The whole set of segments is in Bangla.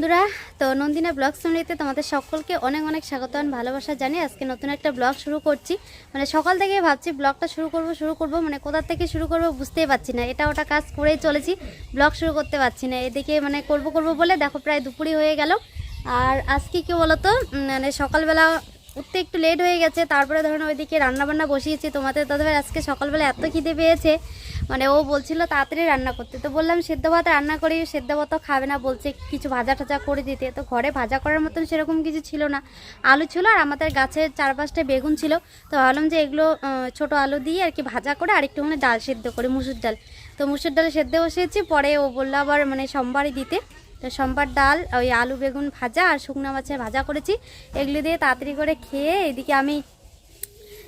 বন্ধুরা, তো নন্দিনা ব্লগ শুনলিতে তোমাদের সকলকে অনেক অনেক স্বাগত আর ভালোবাসা জানি আজকে নতুন একটা ব্লগ শুরু করছি। মানে সকাল থেকে ভাবছি ব্লগটা শুরু করব শুরু করব মানে কোথা থেকে শুরু করব বুঝতেই পারছি না। এটা ওটা কাজ করেই চলেছি, ব্লগ শুরু করতে পারছি না। এদিকে মানে করব করব বলে দেখো প্রায় দুপুরি হয়ে গেল। আর আজকে কি বলতো মানে সকালবেলা উঠতে একটু লেট হয়ে গেছে, তারপরে ধরুন ওইদিকে রান্নাবান্না বসিয়েছি তোমাদের। দাদাভাই আজকে সকালবেলা এত খিদে পেয়েছে। মানে ও বলছিল তাড়াতাড়ি রান্না করতে। তো বললাম, সেদ্ধ ভাত রান্না করি, সেদ্ধ ভাত খাবে না। বলছে, কিছু ভাজা টাজা করে দিতে। তো ঘরে ভাজা করার মতন সেরকম কিছু ছিল না। আলু ছিল আর আমাদের গাছের চার পাঁচটা বেগুন ছিল। তো ভাবলাম যে এগুলো ছোট আলু দিয়ে আর কি ভাজা করে আর একটুখানি ডাল সেদ্ধ করে, মুসুর ডাল। তো মুসুর ডাল সেদ্ধ বসিয়েছি। পরে ও বলল আবার মানে সোমবারই দিতে। তো সোমবার ডাল, ওই আলু বেগুন ভাজা আর শুকনো মাছের ভাজা করেছি। এগুলো দিয়ে তাড়াতাড়ি করে খেয়ে এদিকে আমি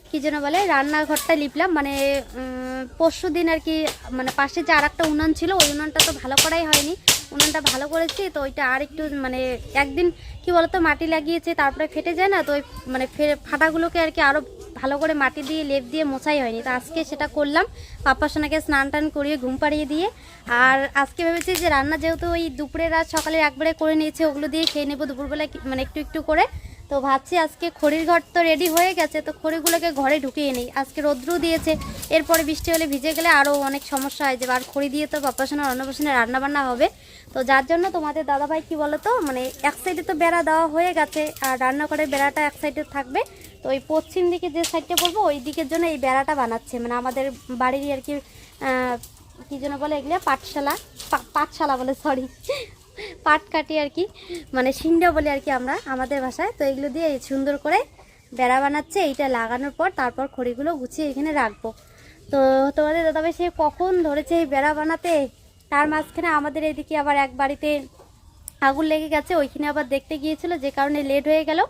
কি যেন বলে রান্নাঘরটা লিপলাম। মানে পরশু দিন আর কি মানে পাশে যে আর একটা উনান ছিল, ওই উনানটা তো ভালো করাই হয়নি। উনানটা ভালো করেছি, তো ওইটা আর একটু মানে একদিন কি বলতো, মাটি লাগিয়েছে, তারপরে ফেটে যায় না, তো ওই মানে ফাটাগুলোকে আর কি আরও ভালো করে মাটি দিয়ে, লেপ দিয়ে মোছাই হয়নি। তো আজকে সেটা করলাম। পাপ্পার সোনাকে স্নান টান করিয়ে ঘুম পাড়িয়ে দিয়ে। আর আজকে ভেবেছি যে রান্না যেহেতু ওই দুপুরে রাত সকালে একবারে করে নিয়েছে, ওগুলো দিয়ে খেয়ে নেব দুপুরবেলা মানে একটু একটু করে। তো ভাবছি আজকে খড়ির ঘর তো রেডি হয়ে গেছে, তো খড়িগুলোকে ঘরে ঢুকিয়ে নেই। আজকে রোদ্রু দিয়েছে। এরপরে বৃষ্টি হলে ভিজে গেলে আরও অনেক সমস্যা হয় যে, আর খড়ি দিয়ে তো বাপ্পাসনের অন্নপ্রাশনে রান্নাবান্না হবে। তো যার জন্য তোমাদের দাদাভাই কি বলো তো মানে এক সাইডে তো বেড়া দেওয়া হয়ে গেছে, আর রান্নাঘরের বেড়াটা এক সাইডে থাকবে। তো ওই পশ্চিম দিকে যে সাইডটা পড়ব ওই দিকের জন্য এই বেড়াটা বানাচ্ছে। মানে আমাদের বাড়িরই আর কি কি যেন বলে এগুলো? পাঠশালা? পাঠশালা বলে সরি পাট কাটি আর কি মানে সিংড়া বলি আর কি আমরা, আমাদের ভাষায়। তো এগুলো দিয়ে সুন্দর করে বেড়া বানাচ্ছে। এইটা লাগানোর পর তারপর খড়িগুলো গুছিয়ে এখানে রাখব। তো তোমাদের দাদাভাই, সে কখন ধরেছে এই বেড়া বানাতে? তার মাঝখানে আমাদের এদিকে আবার এক বাড়িতে আগুন লেগে গেছে। ওইখানে আবার দেখতে গিয়েছিল, যে কারণে লেট হয়ে গেল।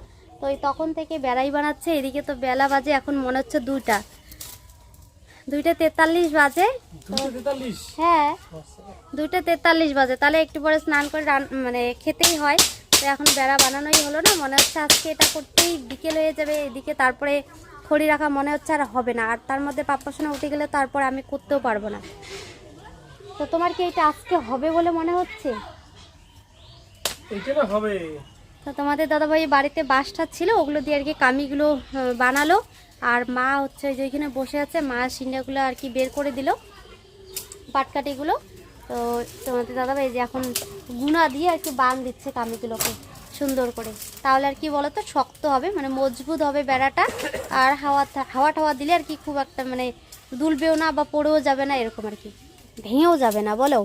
তো ওই তখন থেকে বেড়াই বানাচ্ছে এদিকে তো বেলা বাজে এখন মনে হচ্ছে দুইটা। দুইটা তেতাল্লিশ বাজে। হ্যাঁ। দুইটা তেতাল্লিশ বাজে তাহলে একটু পরে স্নান করে মানে খেতেই হয়। তো এখন বেড়া বানানোই হলো না মনে হচ্ছে আজকে এটা করতেই বিকেল হয়ে যাবে এদিকে তারপরে খড়ি রাখা মনে হচ্ছে আর হবে না। আর তার মধ্যে পাপ্পাসোনা উঠে গেলে তারপর আমি করতেও পারব না। তো তোমার কি এটা আজকে হবে বলে মনে হচ্ছে? হবে। তো তোমাদের দাদাভাই বাড়িতে বাসটা ছিল, ওগুলো দিয়ে আর কি কামিগুলো বানালো। আর মা হচ্ছে ওই যে বসে আছে, মা সিন্ডাগুলো আর কি বের করে দিল পাটকাঠিগুলো তো তোমাদের দাদাভাই যে এখন গুণা দিয়ে আর কি বান দিচ্ছে কামিগুলোকে সুন্দর করে। তাহলে আর কি বলো তো শক্ত হবে মানে মজবুত হবে বেড়াটা, আর হাওয়া হাওয়া টাওয়া দিলে আর কি খুব একটা মানে দুলবেও না বা পড়েও যাবে না, এরকম আর কি। ভেঙেও যাবে না, বলো?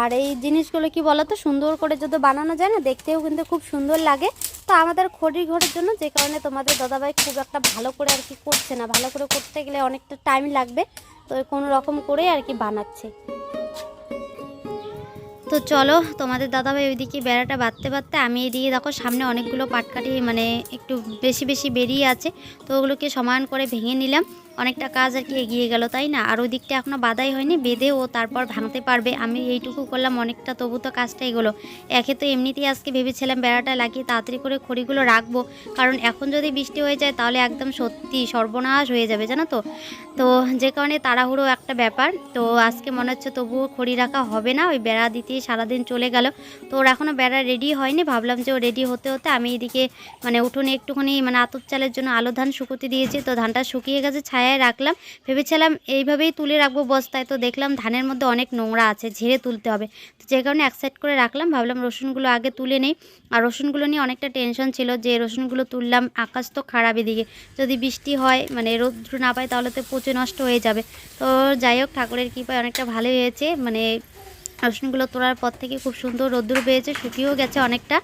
আর এই জিনিসগুলো কি বলো তো সুন্দর করে যদি বানানো যায় না, দেখতেও কিন্তু খুব সুন্দর লাগে। তো আমাদের খড়ি ঘরের জন্য যে কারণে তোমাদের দাদাভাই খুব একটা ভালো করে আর কি করছে না। ভালো করে করতে গেলে অনেকটা টাইম লাগবে। তো কোনো রকম করে আর কি বানাচ্ছে। তো চলো, তোমাদের দাদাভাই ওইদিকে বেড়াটা বাঁধতে বাঁধতে আমি এদিকে দেখো সামনে অনেকগুলো পাটকাঠি মানে একটু বেশি বেশি বেরিয়ে আছে। তো ওগুলোকে সমান করে ভেঙে নিলাম। অনেকটা কাজ আর কি এগিয়ে গেল, তাই না? আর ওই দিকটা এখনও বাধাই হয়নি, বেঁধে ও তারপর ভাঙতে পারবে। আমি এইটুকু করলাম, অনেকটা তবু তো কাজটা এগোলো। একে তো এমনিতেই আজকে ভেবেছিলাম বেড়াটা লাগিয়ে তাড়াতাড়ি করে খড়িগুলো রাখব। কারণ এখন যদি বৃষ্টি হয়ে যায়, তাহলে একদম সত্যি সর্বনাশ হয়ে যাবে, জানো তো? তো যে কারণে তাড়াহুড়ো একটা ব্যাপার। তো আজকে মনে হচ্ছে তবুও খড়ি রাখা হবে না, ওই বেড়া দিতেই সারাদিন চলে গেল। তো ওর এখনও বেড়া রেডি হয়নি, ভাবলাম যে ও রেডি হতে হতে আমি এদিকে মানে উঠোনে একটুখানি মানে আতপ চালের জন্য আলো ধান শুকোতে দিয়েছি। তো ধানটা শুকিয়ে গেছে ছায়ায় রাখলাম। ভেবেছিলাম এইভাবেই তুলে রাখব বস্তায়। তো দেখলাম ধানের মধ্যে অনেক নোংরা আছে, ঝেড়ে তুলতে হবে। তো যে কারণে এক সাইড করে রাখলাম। ভাবলাম রসুনগুলো আগে তুলে নেই। আর রসুনগুলো নিয়ে অনেকটা টেনশন ছিল যে রসুনগুলো তুললাম, আকাশ তো খারাপ এদিকে যদি বৃষ্টি হয় মানে রৌদ্র না পায়, তাহলে তো পচে নষ্ট হয়ে যাবে। তো যাই হোক, ঠাকুরের কৃপায় অনেকটা ভালোই হয়েছে। মানে রসুনগুলো তোলার পর থেকে খুব সুন্দর রোদ্দুর পেয়েছে, শুকিয়েও গেছে অনেকটা।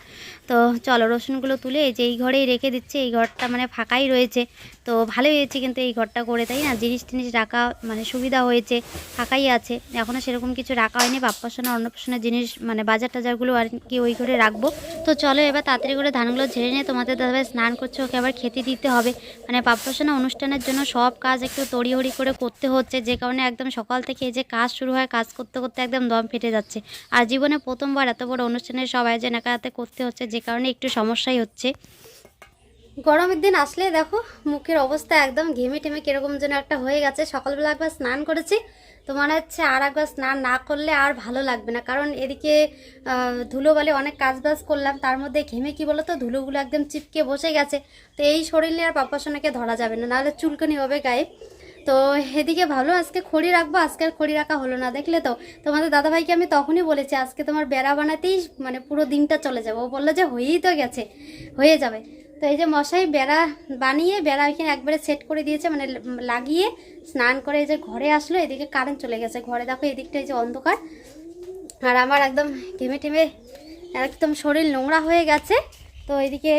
তো চলো রসুনগুলো তুলে যে এই ঘরেই রেখে দিচ্ছে, এই ঘরটা মানে ফাঁকাই রয়েছে। তো ভালোই হয়েছে কিন্তু এই ঘরটা করে, তাই না? জিনিস টিনিস রাখা মানে সুবিধা হয়েছে, ফাঁকাই আছে। এখনও সেরকম কিছু রাখা হয়নি বাপ্পাসনা অন্নপ্রাশনের জিনিস মানে বাজার টাজারগুলো আর কি ওই ঘরে রাখব। তো চলো এবার তাড়াতাড়ি করে ধানগুলো ঝেড়ে নিয়ে তোমাদের দাদাভাই স্নান করছে, ওকে আবার খেতে দিতে হবে। মানে বাপ্পাসনা অনুষ্ঠানের জন্য সব কাজ একটু তড়িহড়ি করে করতে হচ্ছে, যে কারণে একদম সকাল থেকে যে কাজ শুরু হয়, কাজ করতে করতে একদম দম ফেটে যাচ্ছে। আর জীবনে প্রথমবার এত বড় অনুষ্ঠানের সব আয়োজন একা হাতে করতে হচ্ছে যে কারণে একটু সমস্যাই হচ্ছে। গরমের দিন আসলে দেখো মুখের অবস্থা একদম ঘেমে টেমে কীরকম যেন একটা হয়ে গেছে। সকালবেলা একবার স্নান করেছি তো মনে হচ্ছে আর একবার স্নান না করলে আর ভালো লাগবে না। কারণ এদিকে আহ, ধুলোবালি অনেক কাজ বাজ করলাম তার মধ্যে ঘেমে কি বলো তো ধুলোগুলো একদম চিপকে বসে গেছে। তো এই শরীর নিয়ে আর পাপ্পাসোনাকে ধরা যাবে না নাহলে চুলকানি হবে গায়ে। তো এদিকে ভালো আজকে খড়ি রাখব, আজকে আর খড়ি রাখা হলো না, দেখলে তো? তোমাদের দাদাভাইকে আমি তখনই বলেছি, আজকে তোমার বেড়া বানাতেই মানে পুরো দিনটা চলে যাবে। ও বলল যে হয়েই তো গেছে, হয়ে যাবে। তো এই যে মশাই বেড়া বানিয়ে, বেড়া ওইখানে একবারে সেট করে দিয়েছে মানে লাগিয়ে স্নান করে এই যে ঘরে আসলো, এদিকে কারেন্ট চলে গেছে। ঘরে দেখো এদিকটা এই যে অন্ধকার। আর আমার একদম টেমে টেমে একদম শরীর নোংরা হয়ে গেছে। তো এদিকে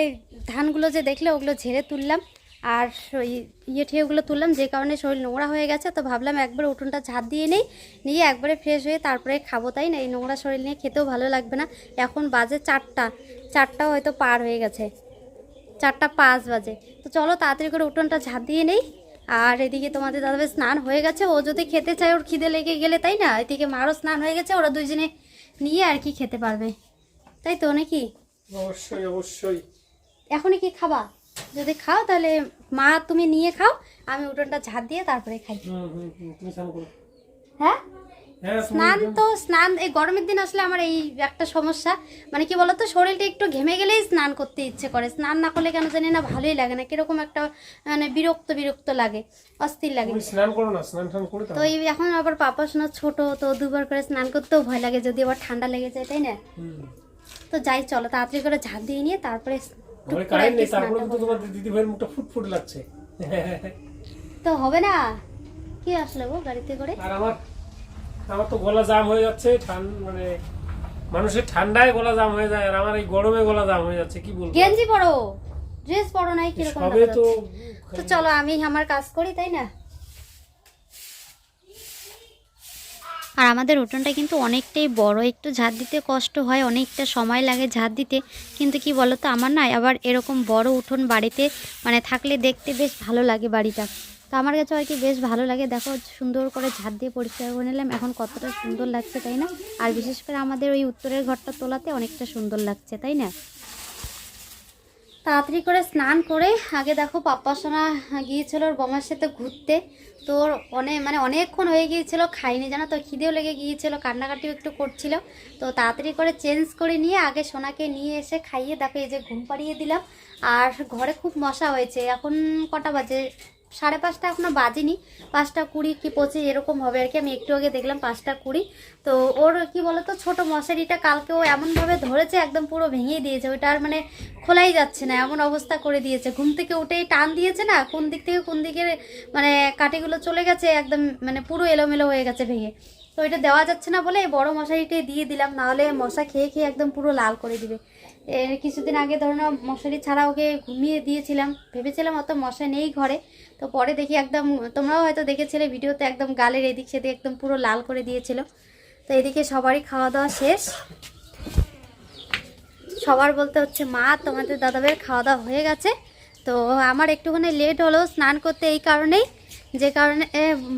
ধানগুলো যে দেখলে ওগুলো ঝেড়ে তুললাম। আর ওই ইয়ে ঠিয়েগুলো তুললাম যে কারণে শরীর নোংরা হয়ে গেছে তো ভাবলাম একবার উঠোনটা ঝাঁট দিয়ে নেই নিয়ে একবারে ফ্রেশ হয়ে তারপরে খাব তাই না? এই নোংরা শরীর নিয়ে খেতেও ভালো লাগবে না। এখন বাজে চারটা চারটাও হয়তো পার হয়ে গেছে। চারটা পাঁচ বাজে। তো চলো তাড়াতাড়ি করে উঠোনটা ঝাঁট দিয়ে নেই। আর এদিকে তোমাদের দাদাভাই স্নান হয়ে গেছে ও যদি খেতে চায় ওর খিদে লেগে গেলে তাই না? এদিকে মারও স্নান হয়ে গেছে ওরা দুইজনে নিয়ে আর কি খেতে পারবে। তাই তো নাকি? অবশ্যই অবশ্যই। এখনই কি খাবা? যদি খাও তাহলে মা তুমি নিয়ে খাও আমি উঠোনটা ঝাঁট দিয়ে তারপরে খাই। হ্যাঁ? হ্যাঁ স্নান তো স্নান এই গরমের দিন আসলে আমার এই একটা সমস্যা। মানে কি বলতো শরীরটা একটু ঘেমে গেলেই স্নান করতে ইচ্ছে করে। স্নান না করলে কেন জানি না ভালোই লাগে না কীরকম একটা মানে বিরক্ত বিরক্ত লাগে অস্থির লাগে। স্নান করো না স্নান টান করে তো এই এখন আবার পাপা শোনা ছোট তো দুবার করে স্নান করতেও ভয় লাগে যদি আবার ঠান্ডা লেগে যায় তাই না? তো যাই চলো তাড়াতাড়ি করে ঝাঁপ দিয়ে নিয়ে তারপরে ঘরে কারেন্ট নেই তারপরে স্নানটা তো করব। তোমার দিদি ভাইয়ের মুখটা ফুটফুট লাগছে। তো হবে না। কি আসলে গো গাড়িতে করে? আর আমার আমার তো গলা জাম হয়ে যাচ্ছে ঠান মানে মানুষের ঠান্ডায় গলা জাম হয়ে যায় আর আমার এই গরমে গলা জাম হয়ে যাচ্ছে কি বলব? গেঞ্জি পরো। ড্রেস পরো নাই কীরকম তো চলো আমি আমার কাজ করি তাই না? আর আমাদের উঠোনটা কিন্তু অনেকটাই বড়, একটু ঝাঁট দিতে কষ্ট হয়, অনেকটা সময় লাগে ঝাঁট দিতে। কিন্তু কি বলো তো আমার না আবার এরকম বড় উঠোন বাড়িতে মানে থাকলে দেখতে বেশ ভালো লাগে বাড়িটা। তো আমার কাছে আর কি বেশ ভালো লাগে। দেখো, সুন্দর করে ঝাঁট দিয়ে পরিষ্কার করে নিলাম। এখন কতটা সুন্দর লাগছে, তাই না? আর বিশেষ করে আমাদের ওই উত্তরের ঘরটা তোলাতে অনেকটা সুন্দর লাগছে, তাই না? তাড়াতাড়ি করে স্নান করে, আগে দেখো পাপ্পা সোনা গিয়েছিল ওর বোমার সাথে ঘুরতে। তো অনেক মানে অনেকক্ষণ হয়ে গিয়েছিল খাইনি জানো তো, খিদেও লেগে গিয়েছিল, কান্নাকাটিও একটু করছিল। তো তাড়াতাড়ি করে চেঞ্জ করে নিয়ে আগে সোনাকে নিয়ে এসে খাইয়ে, দেখো এই যে ঘুম পাড়িয়ে দিলাম। আর ঘরে খুব মশা হয়েছে, এখন কটা বাজে? সাড়ে পাঁচটা এখনও বাজেনি, পাঁচটা কুড়ি কি পঁচিশ এরকম হবে আর কি। আমি একটু আগে দেখলাম পাঁচটা কুড়ি। তো ওর কি বলতো, ছোট মশারিটা কালকে ও এমনভাবে ধরেছে, একদম পুরো ভেঙে দিয়েছে। ওইটা আর মানে খোলাই যাচ্ছে না, এমন অবস্থা করে দিয়েছে। ঘুম থেকে উঠেই টান দিয়েছে না, কোন দিক থেকে কোন দিকে মানে কাঠিগুলো চলে গেছে, একদম মানে পুরো এলোমেলো হয়ে গেছে ভেঙে। তো এটা দেওয়া যাচ্ছে না বলে বড় মশারিটাই দিয়ে দিলাম, নাহলে মশা খেয়ে খেয়ে একদম পুরো লাল করে দিবে। এর কিছুদিন আগে ধরুন মশারি ছাড়া ওকে ঘুমিয়ে দিয়েছিলাম, ভেবেছিলাম অত মশা নেই ঘরে তো পরে দেখি একদম, তোমরাও হয়তো দেখেছিলে ভিডিওতে একদম গালের এদিক সেদিক একদম পুরো লাল করে দিয়েছিল। তো এদিকে সবারই খাওয়া দাওয়া শেষ। সবার বলতে হচ্ছে, মা, তোমাদের দাদাভাইয়ের খাওয়া দাওয়া হয়ে গেছে। তো আমার একটুখানি লেট হলো স্নান করতে এই কারণেই। যে কারণে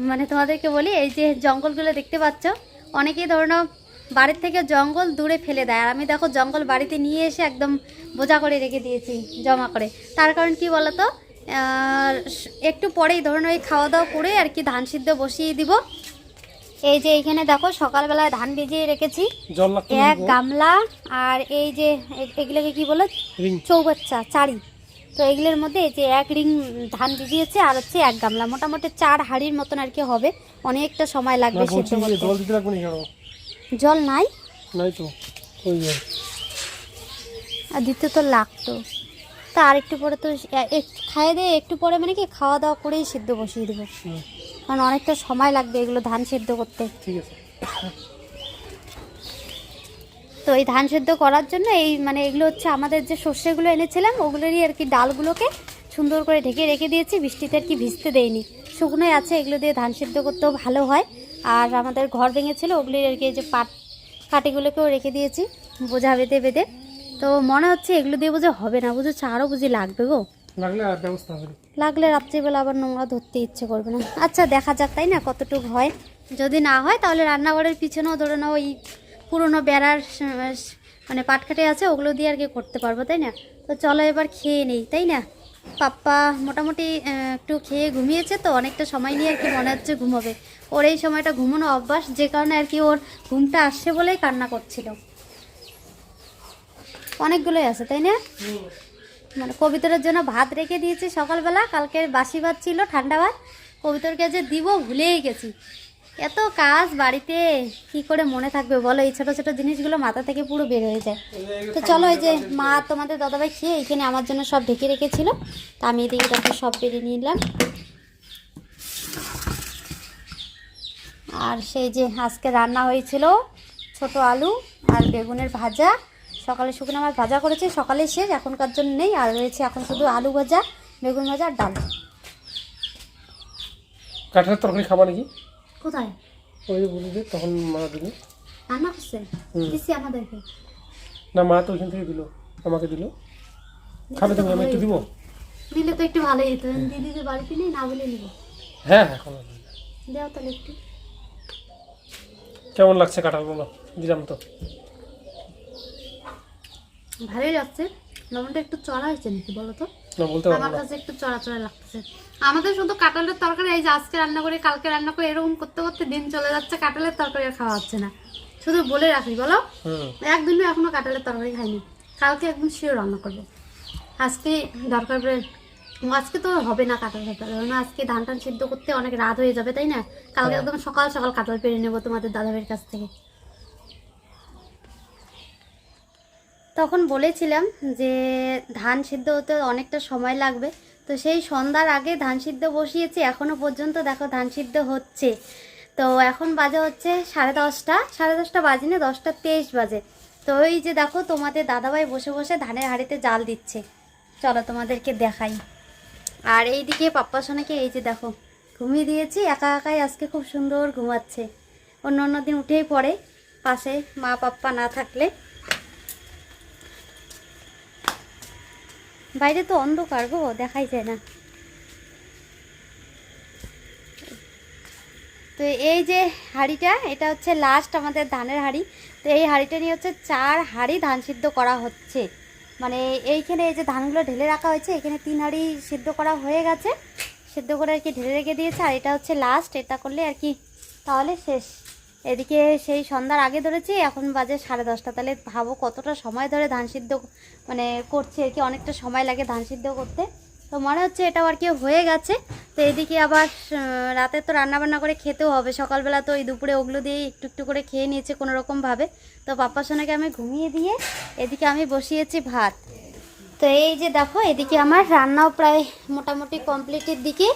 মানে তোমাদেরকে বলি, এই যে জঙ্গলগুলো দেখতে পাচ্ছ, অনেকেই ধরো না বাড়ির থেকে জঙ্গল দূরে ফেলে দেয়। আর আমি দেখো জঙ্গল বাড়িতে নিয়ে এসে একদম বোঝা করে রেখে দিয়েছি, জমা করে। তার কারণ কি বলতো? একটু পরেই ধরুন ওই খাওয়া দাওয়া করে আর কি ধান সিদ্ধ বসিয়ে দিব। এই যে এইখানে দেখো সকালবেলায় ধান ভিজিয়ে রেখেছি। এক গামলা আর এই যে এগুলোকে কি বলে? চৌবাচ্চা চারি। তো এগুলোর মধ্যে এই যে এক রিং ধান ভিজিয়েছে আর হচ্ছে এক গামলা। মোটামুটি চার হাড়ির মতন আর কি হবে। অনেকটা সময় লাগবে বলছি সেদ্ধ করতে। জল নাই? নাই তো আর দিতে তো লাগতো। তা আর একটু পরে তো খাইয়ে দিয়ে একটু পরে মানে কি খাওয়া দাওয়া করেই সিদ্ধ বসিয়ে দেবো। কারণ অনেকটা সময় লাগবে এগুলো ধান সিদ্ধ করতে। ঠিক আছে। তো এই ধান সেদ্ধ করার জন্য এই মানে এগুলো হচ্ছে আমাদের যে শস্যগুলো এনেছিলাম ওগুলোরই আর কি ডালগুলোকে সুন্দর করে ঢেকে রেখে দিয়েছি বৃষ্টিতে আর কি ভিজতে দেয়নি শুকনোই আছে এগুলো দিয়ে ধান সেদ্ধ করতেও ভালো হয়। আর আমাদের ঘর ভেঙেছিল ওগুলির আর কি এই যে পাট কাটিগুলোকেও রেখে দিয়েছি বোঝা বেঁধে বেঁধে। তো মনে হচ্ছে এগুলো দিয়ে বুঝে হবে না বুঝেছ? আরও বুঝি লাগবে গো। লাগলে রাত্রিবেলা আবার নোংরা ধরতে ইচ্ছে করবে না। আচ্ছা দেখা যাক তাই না? কতটুকু হয়। যদি না হয় তাহলে রান্নাঘরের পিছনেও ধরে নাও ওই পুরোনো বেড়ার মানে পাটকাঠি আছে ওগুলো দিয়ে আর কি করতে পারব তাই না? তো চলো এবার খেয়ে নেই তাই না? পাপ্পা মোটামুটি একটু খেয়ে ঘুমিয়েছে তো অনেকটা সময় নিয়ে আর কি মনে হচ্ছে ঘুমোবে। ওর এই সময়টা ঘুমানো অভ্যাস যে কারণে আর কি ওর ঘুমটা আসছে বলেই কান্না করছিল। অনেকগুলোই আছে, তাই না? মানে কবিতরের জন্য ভাত রেখে দিয়েছি সকালবেলা, কালকে বাসি ভাত ছিল, ঠান্ডা ভাত। কবিতরকে যে দিব ভুলেই গেছি। এত কাজ বাড়িতে, কি করে মনে থাকবে বলো? এই ছোটো ছোটো জিনিসগুলো মাথা থেকে পুরো বের হয়ে যায়। তো চলো এই যে মা তোমাদের দাদাভাই খেয়ে এখানে আমার জন্য সব ঢেকে রেখেছিল। তা আমি এদিকে তারপর সব পেরে নিলাম। আর সেই যে আজকে রান্না হয়েছিল ছোট আলু আর বেগুনের ভাজা। সকালে শুকনো মাছ ভাজা করেছি সকালে শেষ এখনকার জন্য নেই আর রয়েছে এখন শুধু আলু ভাজা বেগুন ভাজা আর ডাল। কাঠের তরকারি খাবা নাকি? কোথায়? ওই বলি যে তখন মা দিল। রান্না করছে। দিচ্ছি আমাদেরকে। না মা তো ওইখান থেকে দিল আমাকে দিল। খাবে তুমি আমি একটু দিব? দিলে তো একটু ভালোই হতো। দিদি যে বাড়িতে নেই না বলে নিব। হ্যাঁ হ্যাঁ খাব দেও তাহলে একটু। কেমন লাগছে কাঁঠাল বলো দিলাম তো। ভালোই লাগছে। লবণটা একটু চড়া হয়েছে নাকি বলো তো? না বলতে পারব আমার কাছে একটু চড়া চড়া লাগতেছে আমাদের শুধু কাঁঠালের তরকারি এই যে আজকে রান্না করে কালকে রান্না করে এরকম করতে করতে দিন চলে যাচ্ছে কাঁঠালের তরকারি আর খাওয়া হচ্ছে না। শুধু বলে রাখি বলো? একদিনও এখনও কাঁঠালের তরকারি খাইনি। কালকে একদম শিওর রান্না করব। আজকে দরকার পড়ে আজকে তো হবে না কাঁঠাল কারণ আজকে ধান টান সিদ্ধ করতে অনেক রাত হয়ে যাবে তাই না? কালকে হ্যাঁ। একদম সকাল সকাল কাঁঠাল পেরে নেব তোমাদের দাদাভাইয়ের কাছ থেকে। তখন বলেছিলাম যে ধান সিদ্ধ হতে অনেকটা সময় লাগবে। তো সেই সন্ধ্যার আগে ধান সিদ্ধ বসিয়েছি এখনও পর্যন্ত দেখো ধান সিদ্ধ হচ্ছে। তো এখন বাজে হচ্ছে সাড়ে দশটা সাড়ে দশটা বাজে দশটা তেইশ বাজে। তো ওই যে দেখো তোমাদের দাদাভাই বসে বসে ধানের হাঁড়িতে জাল দিচ্ছে। চলো তোমাদেরকে দেখাই। আর এই দিকে পাপ্পা সোনাকে এই যে দেখো ঘুমিয়ে দিয়েছি, একা একাই আজকে খুব সুন্দর ঘুমাচ্ছে। অন্য অন্য দিন উঠেই পড়ে, পাশে মা পাপ্পা না থাকলে। বাইরে তো অন্ধকার গো, দেখাই যায় না। তো এই যে হাঁড়িটা, এটা হচ্ছে লাস্ট আমাদের ধানের হাঁড়ি। তো এই হাঁড়িটা নিয়ে হচ্ছে চার হাঁড়ি ধান সিদ্ধ করা হচ্ছে। মানে এইখানে এই যে ধানগুলো ঢেলে রাখা হয়েছে, এখানে তিন হাঁড়ি সিদ্ধ করা হয়ে গেছে। সিদ্ধ করে আর কি ঢেলে রেখে দিয়েছে, আর এটা হচ্ছে লাস্ট এটা করলে আর কি তাহলে শেষ। এদিকে সেই সন্ধ্যার আগে ধরেছি, এখন বাজে সাড়ে দশটা। তাহলে ভাবো কতটা সময় ধরে ধান সিদ্ধ মানে করছে আর কি, অনেকটা সময় লাগে ধান সিদ্ধ করতে। তো মনে হচ্ছে এটাও আর কি হয়ে গেছে। তো এদিকে আবার রাতে তো রান্না বান্না করে খেতেও হবে। সকালবেলা তো ওই দুপুরে ওগুলো দিয়ে একটু একটু করে খেয়ে নিয়েছে কোনো রকমভাবে তো পাপ্পার সোনাকে আমি ঘুমিয়ে দিয়ে এদিকে আমি বসিয়েছি ভাত। তো এই যে দেখো, এদিকে আমার রান্নাও প্রায় মোটামুটি কমপ্লিটের দিকে।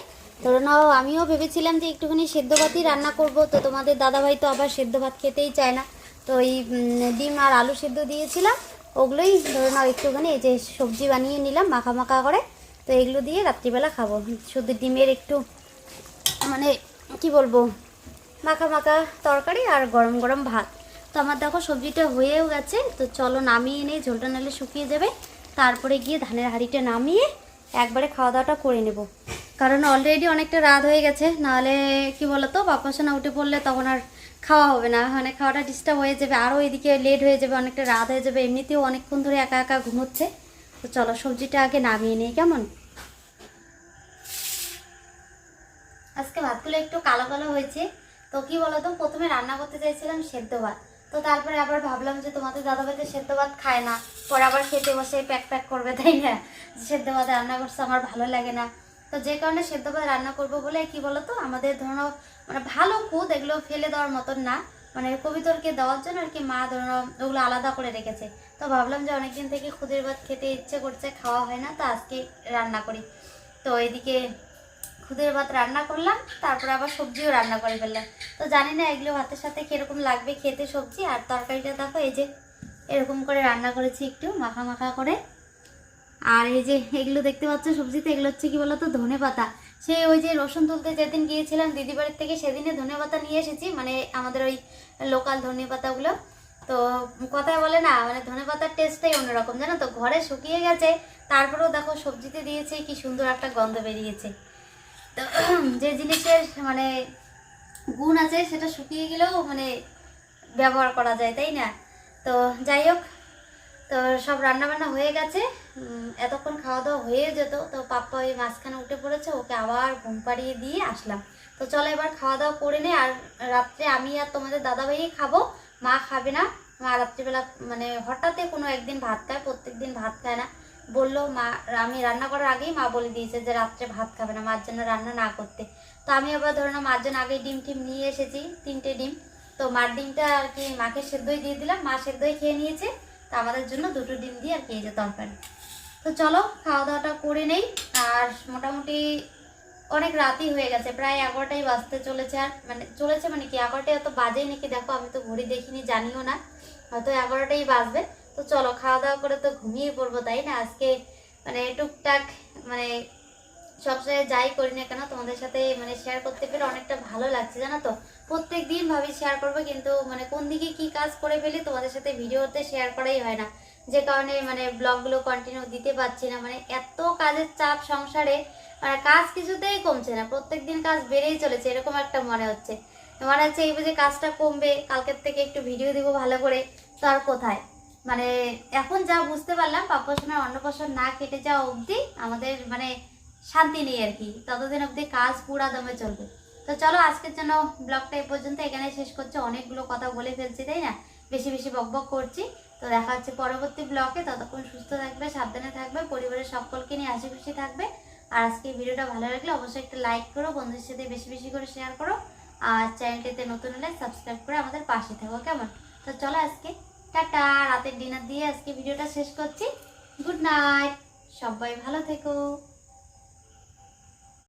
ধরে নাও, আমিও ভেবেছিলাম যে একটুখানি সেদ্ধ ভাতই রান্না করব। তো তোমাদের দাদাভাই তো আবার সেদ্ধ ভাত খেতেই চায় না। তো এই ডিম আর আলু সেদ্ধ দিয়েছিলাম। ওগুলোই ধরে নাও একটুখানি এই যে সবজি বানিয়ে নিলাম মাখা মাখা করে। তো এগুলো দিয়ে রাত্রিবেলা খাব। শুধু ডিমের একটু মানে কি বলব, মাখা মাখা তরকারি আর গরম গরম ভাত। তো আমার দেখো সবজিটা হয়েও গেছে। তো চলো নামিয়ে নেই, ঝোলটা নালে শুকিয়ে যাবে। তারপরে গিয়ে ধানের হাঁড়িটা নামিয়ে একবারে খাওয়া দাওয়াটা করে নেব। কারণ অলরেডি অনেকটা রাত হয়ে গেছে, নাহলে কি বলতো বাপা সোনা উঠে পড়লে তখন আর খাওয়া হবে না। মানে খাওয়াটা ডিস্টার্ব হয়ে যাবে আরও এদিকে লেট হয়ে যাবে, অনেকটা রাত হয়ে যাবে, এমনিতেও অনেকক্ষণ ধরে একা একা ঘুমোচ্ছে। তো চলো, সবজিটা আগে নামিয়ে নিই, কেমন? আজকে ভাতগুলো একটু কালো কালো হয়েছে। তো কি বলতো, প্রথমে রান্না করতে চাইছিলাম সেদ্ধ ভাত। তো তারপরে আবার ভাবলাম যে তোমাদের দাদাভাই তো সেদ্ধ ভাত খায় না, পরে আবার খেতে বসে প্যাক প্যাক করবে, তাই না? সেদ্ধ ভাত রান্না করছে, আমার ভালো লাগে না। তো যে কারণে সেদ্ধ ভাত রান্না করব বলে, কি বলতো? আমাদের ধরো মানে ভালো খুদ এগুলো ফেলে দেওয়ার মতন না। মানে কবিতরকে দেওয়ার জন্য আর কি মা ধরো, ওগুলো আলাদা করে রেখেছে। তো ভাবলাম যে অনেকদিন থেকে খুদের ভাত খেতে ইচ্ছে করছে, খাওয়া হয় না, তো আজকে রান্না করি। তো এদিকে খুদের ভাত রান্না করলাম, তারপরে আবার সবজিও রান্না করে ফেললাম। তো জানি না এগুলো ভাতের সাথে কীরকম লাগবে খেতে সবজি, আর তরকারিটা দেখো, এই যে এরকম করে রান্না করেছি একটু, মাখা মাখা করে। আর এই যে এগুলো দেখতে পাচ্ছ, সবজিতে এগুলো হচ্ছে কি বলতো, ধনে পাতা। সেই ওই যে রসুন তুলতে যেদিন গিয়েছিলাম দিদি বাড়ির থেকে, সেদিনে ধনে পাতা নিয়ে এসেছি মানে আমাদের ওই লোকাল ধনে পাতাগুলো। তো কথায় বলে না মানে ধনে পাতার টেস্টটাই অন্যরকম, জানো তো? ঘরে শুকিয়ে গেছে, তারপরেও দেখো সবজিতে দিয়েছে, কি সুন্দর একটা গন্ধ বেরিয়েছে। তো যে জিনিসের মানে গুণ আছে, সেটা শুকিয়ে গেলেও মানে ব্যবহার করা যায়, তাই না? তো যাই হোক তো সব রান্না বান্না হয়ে গেছে। এতক্ষণ খাওয়া দাওয়া হয়ে যেত, তো পাপ্পা ওই মাঝখানে উঠে পড়েছে, ওকে আবার ঘুম পাড়িয়ে দিয়ে আসলাম। তো চলো এবার খাওয়া দাওয়া করে নে, আর রাত্রে আমি আর তোমাদের দাদাভাই খাব, মা খাবে না। মা রাত্রিবেলা মানে হঠাৎই কোনো একদিন ভাত খায় প্রত্যেক দিন ভাত খায় না। বলল, মা, আমি রান্না করার আগেই মা বলে দিয়েছে যে রাত্রে ভাত খাবে না, মার জন্য রান্না না করতে। তো আমি আবার ধরো না মার জন্য আগেই ডিম টিম নিয়ে এসেছি, তিনটে ডিম। তো মার ডিমটা আর কি মাকে সেদ্ধই দিয়ে দিলাম, মা সেদ্ধই খেয়ে নিয়েছে। তো আমাদের জন্য দুটো ডিম দিয়ে আর কি এই যে তো চলো খাওয়া দাওয়াটা করে নেই। আর মোটামুটি অনেক রাতই হয়ে গেছে, প্রায় এগারোটাই বাজতে চলেছে আর মানে চলেছে মানে কি, এগারোটায় এত বাজেই নাকি দেখো, আমি তো ঘড়ি দেখিনি, জানিও না। হয়তো এগারোটাই বাজবে। তো চলো খাওয়া দাওয়া করে তো ঘুমিয়ে পড়ব, তাই না? আজকে মানে টুকটাক মানে সবসময় যাই করি না কেন, তোমাদের সাথে মানে শেয়ার করতে পেরে অনেকটা ভালো লাগছে, জানো তো? প্রত্যেক দিন ভাবি শেয়ার করব, কিন্তু মানে কোন দিকে কি কাজ করে ফেলি তোমাদের সাথে ভিডিওতে শেয়ার করাই হয় না। যে কারণে মানে ব্লগগুলো কন্টিনিউ দিতে পারছি না মানে এত কাজের চাপ সংসারে মানে কাজ কিছুতেই কমছে না প্রত্যেক দিন কাজ বেড়েই চলেছে, এরকম একটা মনে হচ্ছে। মনে হচ্ছে এই যে কাজটা কমবে, কালকের থেকে একটু ভিডিও দিব ভালো করে, তো আর কোথায়? মানে এখন যা বুঝতে পারলাম পাপ্পাসনের অন্নপ্রাশন না কেটে যাওয়া অবধি আমাদের মানে শান্তি নেই আর কি। ততদিন অবধি কাজ পুরা দমে চলবে। তো চলো, আজকের জন্য ব্লগটা এই পর্যন্ত। এখানে শেষ করছি। অনেকগুলো কথা বলে ফেলছি, তাই না? বেশি বেশি বকবক করছি। তো দেখা হচ্ছে পরবর্তী ব্লগে। ততক্ষণ সুস্থ থাকবে, সাবধানে থাকবে, পরিবারের সকলকে নিয়ে হাসি খুশি থাকবে। আর আজকে ভিডিওটা ভালো লাগলে অবশ্যই একটা লাইক করো, বন্ধুদের সাথে বেশি বেশি করে শেয়ার করো। আর চ্যানেলটিতে নতুন হলে সাবস্ক্রাইব করে আমাদের পাশে থাকো, কেমন? তো চলো আজকে। টাটা! রাতের ডিনার দিয়ে আজকে ভিডিওটা শেষ করছি। গুড নাইট সবাই ভালো থেকো।